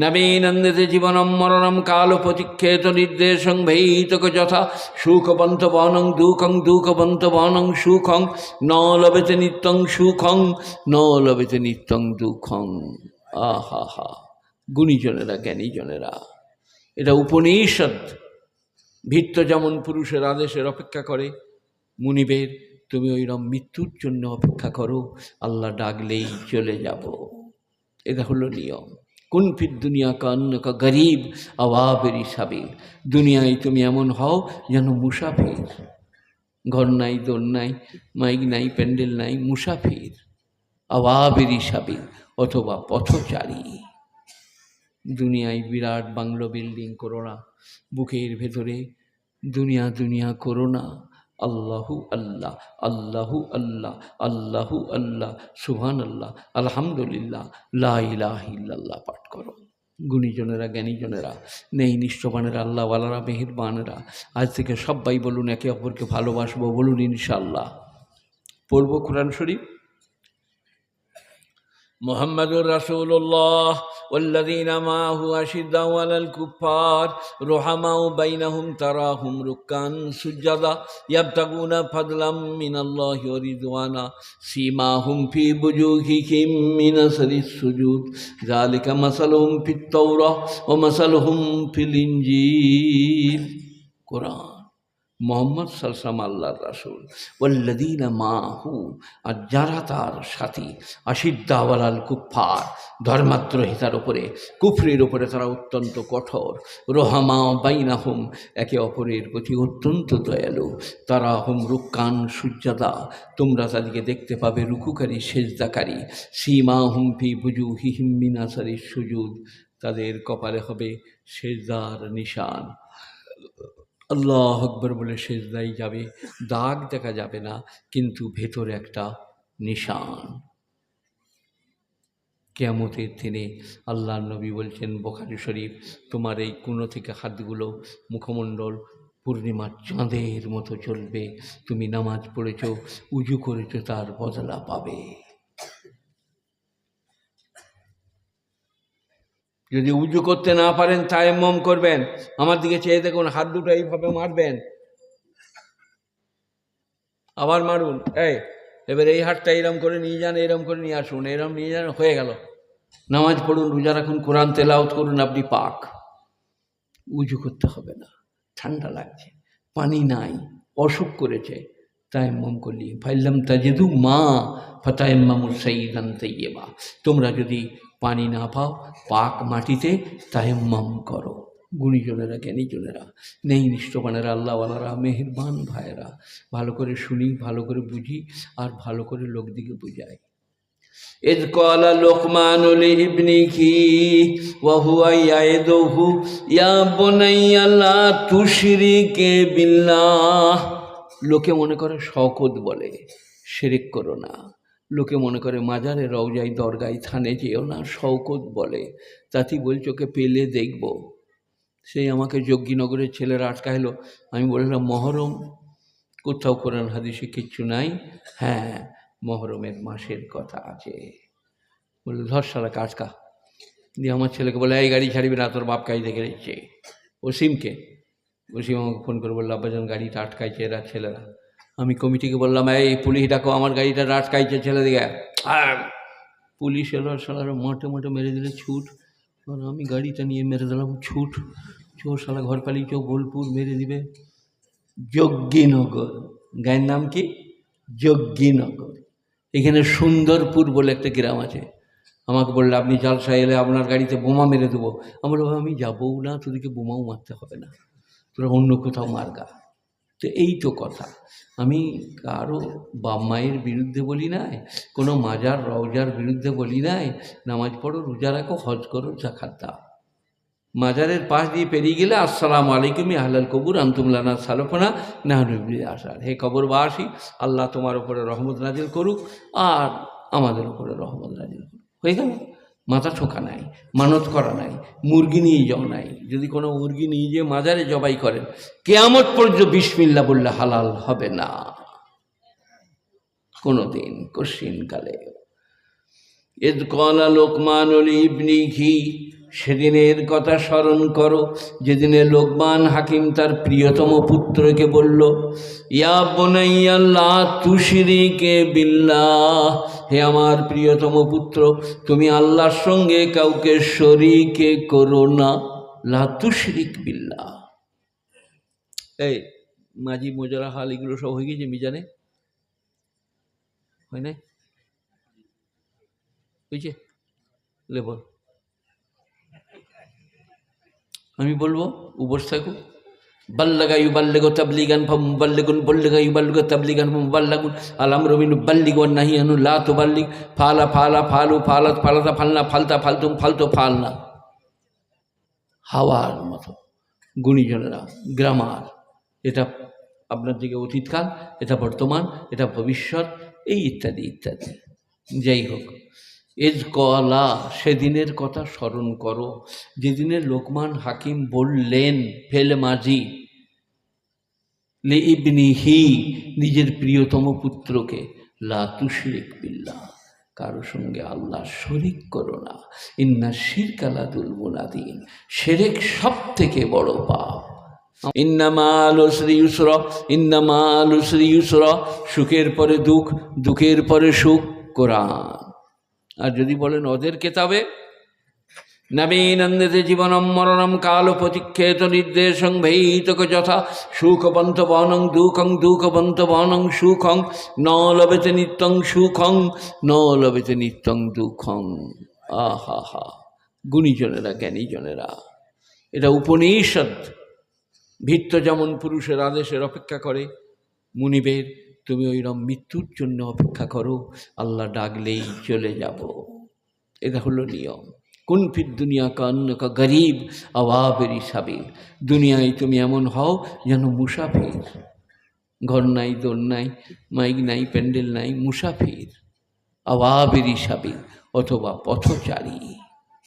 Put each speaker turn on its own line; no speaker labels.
নবীনন্দিতে জীবনম মরণম কালপতিক্ষেত নির্দেশং ভেহিতক যথা সুখবন্ত বনং দুঃখং দুঃখবন্ত বনং সুখং ন লবেতে নিত্যং সুখং ন লবেতে নিত্যং দুঃখং আহা হা গুণীজনেরা জ্ঞানীজনেরা এটা উপনিষদ ভিত্ত যেমন পুরুষের আদেশের অপেক্ষা করে মুনিবের তুমি ওইরম মৃত্যুর জন্য অপেক্ষা করো আল্লাহ ডাকলেই চলে যাব এটা হলো নিয়ম কোন ফির দুনিয়া কা গরিব আবাবের হিসাবে দুনিয়ায় তুমি এমন হও যেন মুসাফির ঘর নাই দোর নাই মাইক নাই প্যান্ডেল নাই মুসাফির আবাবের হিসাবে অথবা পথচারী দুনিয়ায় বিরাট বাংলো বিল্ডিং করোনা বুকের ভেতরে দুনিয়া দুনিয়া করোনা না আল্লাহু আল্লাহ আল্লাহু আল্লাহ আল্লাহু আল্লাহ সুহান আল্লাহ আলহামদুলিল্লাহ লাহ পাঠ করো গুণীজনেরা জ্ঞানীজনেরা নেই নিঃস্বানেরা আল্লাহওয়ালারা মেহিরবানেরা আজ থেকে সবাই বলুন একে অপরকে ভালোবাসবো বলুন ইনশাল্লাহ পড়ব কোরআন শরীফ মোহাম্মদুর রাসুল্লাহ والذين معه أشداء ولا الكفار رحماء بينهم تراهم ركان سجدا يبتغون فضلا من الله ورضوانا سيماهم في وجوههم من أثر السجود ذلك مثلهم في التوراة ومثلهم في الإنجيل قرآن মোহাম্মদ সালসাম আল্লাহ রাসুল ওল্লাদিনা মাহু আর যারা তার সাথী আশিদ্দাওয়াল আল কুফার ধর্মাদ্রোহিতার ওপরে কুফরির ওপরে তারা অত্যন্ত কঠোর রোহামা বাইনাহুম একে অপরের প্রতি অত্যন্ত দয়ালু তারা হোম রুকান সূর্যাদা তোমরা তাদেরকে দেখতে পাবে রুকুকারী সেজদাকারী সীমা ফি বুজু হিহিম মিনাসারি সুজুদ তাদের কপালে হবে সেজদার নিশান আল্লাহ আকবর বলে সেজদাই যাবে দাগ দেখা যাবে না কিন্তু ভেতরে একটা নিশান কেমতের দিনে আল্লাহ নবী বলছেন বোখারি শরীফ তোমার এই কুনো থেকে হাতগুলো মুখমণ্ডল পূর্ণিমার চাঁদের মতো চলবে তুমি নামাজ পড়েছ উজু করেছ তার বদলা পাবে যদি উজু করতে না পারেন তায়াম্মম করবেন আমার দিকে চেয়ে দেখুন হাত দুটো এইভাবে মারবেন আবার মারুন এই এবার এই হাতটা এরম করে নিয়ে যান এরম করে নিয়ে আসুন এরম নিয়ে যান হয়ে গেল নামাজ পড়ুন রোজা রাখুন কোরআন তেলাউত করুন আপনি পাক উজু করতে হবে না ঠান্ডা লাগছে পানি নাই অসুখ করেছে তাইম্মম করলি ফাইল্লাম তাজেদু মা সঈদান সাইদান বা তোমরা যদি পানি না পাও পাক মাটিতে মাম করো গুণীজনেরা জ্ঞানীজনেরা নেই নিষ্ঠবানেরা আল্লাহওয়ালারা মেহেরবান ভাইয়েরা ভালো করে শুনি ভালো করে বুঝি আর ভালো করে লোকদিকে বুঝাই إذ قال لقمان لابنه وهو يعظه يا بني لا تشرك بالله লোকে মনে করে শকত বলে শিরিক করো না লোকে মনে করে মাজারে রওজাই দরগাই থানে যেও না শওকত বলে তাতি বলছে ওকে পেলে দেখব সেই আমাকে যজ্ঞীনগরের ছেলেরা আটকাইলো আমি বললাম মহরম কোথাও কোরআন হাদিসে কিচ্ছু নাই হ্যাঁ মহরমের মাসের কথা আছে বললো ধর সারা কাজকা দিয়ে আমার ছেলেকে বলে এই গাড়ি ছাড়বি না তোর বাপকাই দেখে দিচ্ছে ওসিমকে ওসিম আমাকে ফোন করে বললো আব্বাজান গাড়িটা আটকাইছে এরা ছেলেরা আমি কমিটিকে বললাম এই পুলিশ ডাকো আমার গাড়িটা ছেলে দিকে আর পুলিশ এলো সালারা মোটে মোটে মেরে দিলে ছুট আমি গাড়িটা নিয়ে মেরে দিলাম ছুট চোর সালা ঘর পালিয়ে চো বোলপুর মেরে দিবে যজ্ঞীনগর গায়ের নাম কি যজ্ঞীনগর এখানে সুন্দরপুর বলে একটা গ্রাম আছে আমাকে বললে আপনি জালসা এলে আপনার গাড়িতে বোমা মেরে দেবো বললাম আমি যাবও না তোদেরকে বোমাও মারতে হবে না তোরা অন্য কোথাও মার্গা তো এই তো কথা আমি কারো বাপ মায়ের বিরুদ্ধে বলি নাই কোনো মাজার রওজার বিরুদ্ধে বলি নাই নামাজ পড়ো রোজা রাখো হজ করো জাকাত দাও মাজারের পাশ দিয়ে পেরিয়ে গেলে আসসালামু আলাইকুম ইহালাল কবুর আন্তুমলানা সালফনা নাহনুবলি আসার হে আসি আল্লাহ তোমার উপরে রহমত নাজিল করুক আর আমাদের উপরে রহমত নাজিল করুক হয়ে গেল মাথা ঠোকা নাই মানত করা নাই মুরগি নিয়ে যাওয়া নাই যদি কোনো মুরগি নিয়ে যেয়ে মাজারে জবাই করেন কেয়ামত পর্যন্ত বিসমিল্লা বললে হালাল হবে না কোনো দিন কশিনকালে এদ কলা লোকমান ইবনি ঘি সেদিনের কথা স্মরণ করো যেদিনে লোকমান হাকিম তার প্রিয়তম পুত্রকে বলল ইয়া বনাইয়াল্লাহ কে বিল্লা হে আমার প্রিয়তম পুত্র তুমি আল্লাহর সঙ্গে কাউকে শরীকে করো না লা তুশরিক বিল্লাহ এই মাঝি মোজারা হাল এগুলো সব হয়ে গেছে মিজানে হয় না বুঝছে বল আমি বলবো উপোস থাকু বাল্লাগাই বাল্লেগো তাবলিগান ফা মুবাল্লেগুন বল্লেগাই বাল্লেগো তাবলিগান ফা মুবাল্লাগুন আলাম রবিন বাল্লিগো নাহি আনু লা তো ফালা ফালা ফালু ফালাত ফালাতা ফালনা ফালতা ফালতু ফালতো ফালনা হাওয়ার মতো গুণীজনেরা গ্রামার এটা আপনার দিকে অতীতকাল এটা বর্তমান এটা ভবিষ্যৎ এই ইত্যাদি ইত্যাদি যাই হোক এজ কলা সেদিনের কথা স্মরণ করো যেদিনে লোকমান হাকিম বললেন ফেলমাজি লে ইবনিহি নিজের প্রিয়তম পুত্রকে লা বিল্লা কারো সঙ্গে আল্লাহ শরিক করো না ইন্না শির কালা শিরকালা দিন সেরেক সব থেকে বড় পাপ ইন্নামাল শ্রী ইউসর ইন্নামাল শ্রী সুখের পরে দুঃখ দুঃখের পরে সুখ কোরআন আর যদি বলেন ওদের কেতাবে নবীনন্দতে জীবনম মরণম কাল প্রতিক্ষেত নির্দেশং ভেহিতক যথা সুখবন্ত বনং দুঃখং দুঃখবন্ত বনং সুখং ন লবেতে নিত্যং সুখং ন লবেতে নিত্যং দুঃখং আহা হা গুণীজনেরা জ্ঞানীজনেরা এটা উপনিষদ ভিত্ত যেমন পুরুষের আদেশের অপেক্ষা করে মুনিবের তুমি ওইরম মৃত্যুর জন্য অপেক্ষা করো আল্লাহ ডাকলেই চলে যাব এটা হলো নিয়ম কোন ফির দুনিয়া কান গরিব আবাবের হিসাবে দুনিয়ায় তুমি এমন হও যেন মুসাফির ঘর নাই দোর নাই মাইক নাই প্যান্ডেল নাই মুসাফির আবাবের হিসাবে অথবা পথচারী